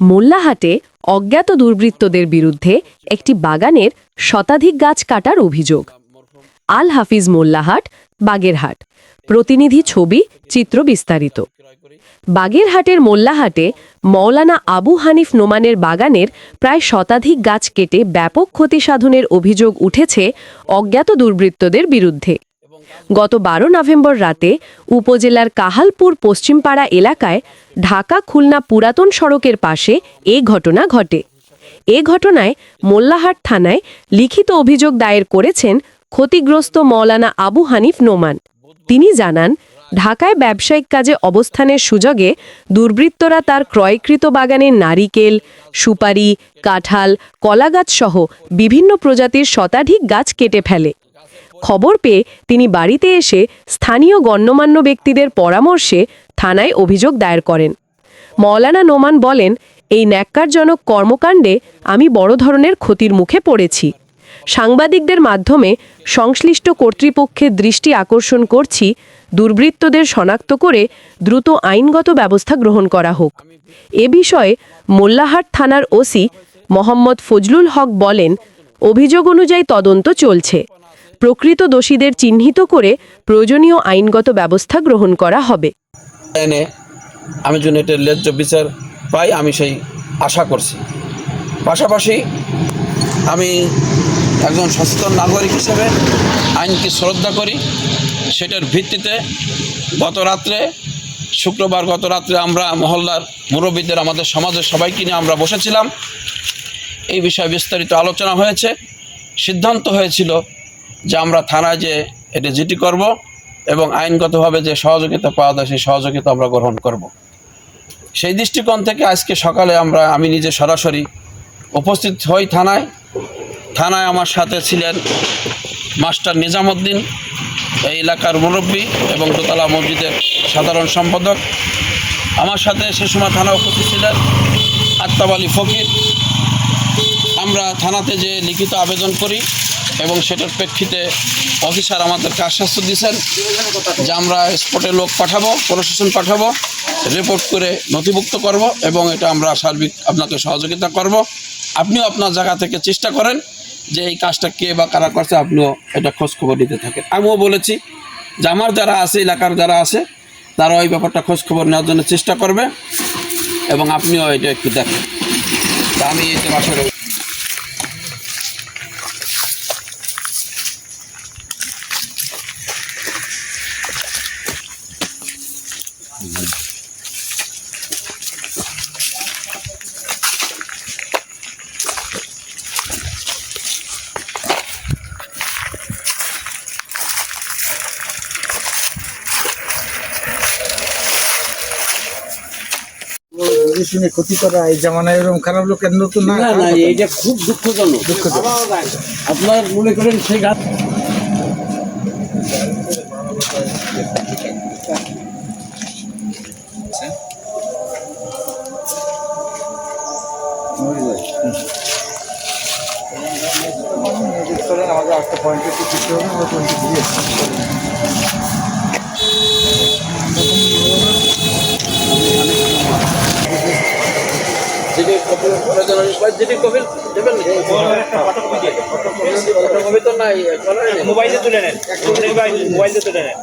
মোল্লাহাটে অজ্ঞাত দুর্বৃত্তদের বিরুদ্ধে একটি বাগানের শতাধিক গাছ কাটার অভিযোগ। আল হাফিজ মোল্লাহাট, বাগেরহাট। প্রতিনিধি ছবি, চিত্র বিস্তারিত। বাগেরহাটের মোল্লাহাটে মৌলানা আবু হানিফ নোমানের বাগানের প্রায় শতাধিক গাছ কেটে ব্যাপক ক্ষতি সাধনের অভিযোগ উঠেছে অজ্ঞাত দুর্বৃত্তদের বিরুদ্ধে। গত বারো নভেম্বর রাতে উপজেলার কাহালপুর পশ্চিমপাড়া এলাকায় ঢাকা খুলনা পুরাতন সড়কের পাশে এ ঘটনা ঘটে। এ ঘটনায় মোল্লাহাট থানায় লিখিত অভিযোগ দায়ের করেছেন ক্ষতিগ্রস্ত মৌলানা আবু হানিফ নোমান। তিনি জানান, ঢাকায় ব্যবসায়িক কাজে অবস্থানের সুযোগে দুর্বৃত্তরা তার ক্রয়কৃত বাগানে নারিকেল, সুপারি, কাঁঠাল, কলাগাছসহ বিভিন্ন প্রজাতির শতাধিক গাছ কেটে ফেলে। খবর পেয়ে তিনি বাড়িতে এসে স্থানীয় গণ্যমান্য ব্যক্তিদের পরামর্শে থানায় অভিযোগ দায়ের করেন। মৌলানা নোমান বলেন, এই ন্যাক্কারজনক কর্মকাণ্ডে আমি বড় ধরনের ক্ষতির মুখে পড়েছি। সাংবাদিকদের মাধ্যমে সংশ্লিষ্ট কর্তৃপক্ষের দৃষ্টি আকর্ষণ করছি, দুর্বৃত্তদের শনাক্ত করে দ্রুত আইনগত ব্যবস্থা গ্রহণ করা হোক। এ বিষয়ে মোল্লাহাট থানার ওসি মোহাম্মদ ফজলুল হক বলেন, অভিযোগ অনুযায়ী তদন্ত চলছে। প্রকৃত দোষীদের চিহ্নিত করে প্রয়োজনীয় আইনগত ব্যবস্থা গ্রহণ করা হবে। এনে আমি যেন এটার ন্যায্য বিচার পাই, আমি সেই আশা করছি। পাশাপাশি আমি একজন সচেতন নাগরিক হিসেবে আইনকে শ্রদ্ধা করি। সেটার ভিত্তিতে গত রাত্রে, শুক্রবার গত রাত্রে আমরা মহল্লার মুরব্বীদের, আমাদের সমাজের সবাইকে নিয়ে আমরা বসেছিলাম। এই বিষয়ে বিস্তারিত আলোচনা হয়েছে। সিদ্ধান্ত হয়েছিল যে আমরা থানায় যে এটা জিটি করব এবং আইনগতভাবে যে সহযোগিতা পাওয়া যায় সেই সহযোগিতা আমরা গ্রহণ করব। সেই দৃষ্টিকোণ থেকে আজকে সকালে আমরা, আমি নিজে সরাসরি উপস্থিত হই থানায়। থানায় আমার সাথে ছিলেন মাস্টার নিজামুদ্দিন, এই এলাকার মুরব্বী এবং দোতলা মসজিদের সাধারণ সম্পাদক। আমার সাথে সে সময় থানা উপস্থিত ছিলেন আত্তাব আলী ফকির আমরা থানাতে যে লিখিত আবেদন করি এবং সেটার প্রেক্ষিতে অফিসার আমাদেরকে আশ্বাস দিয়েছেন যে আমরা স্পটে লোক পাঠাবো, প্রশাসন পাঠাবো রিপোর্ট করে নথিভুক্ত করব এবং এটা আমরা সার্বিক আপনাকে সহযোগিতা করব। আপনিও আপনার জায়গা থেকে চেষ্টা করেন যে এই কাজটা কে বা কারা করছে, আপনিও এটা খোঁজখবর নিতে থাকেন। আমিও বলেছি যে আমার যারা আছে, এলাকার যারা আছে, তারা ওই ব্যাপারটা খোঁজখবর নেওয়ার জন্য চেষ্টা করবে এবং আপনিও এটা একটু দেখেন। আমি এটা আসলে শুনে ক্ষতি করা এই জামানায় এরকম খারাপ লোকের নতুন না? না না এটা খুব দুঃখজনক। আপনার মনে করেন সেই গাছ আমাদের একটা পয়েন্টে একটু কিছু হবে আমরা পয়েন্টে দিয়ে যেটি কপিল যেটি কপিল দেবেন ফটোকপি তো নাই। মোবাইলে তুলে নেন মোবাইলে তুলে নেন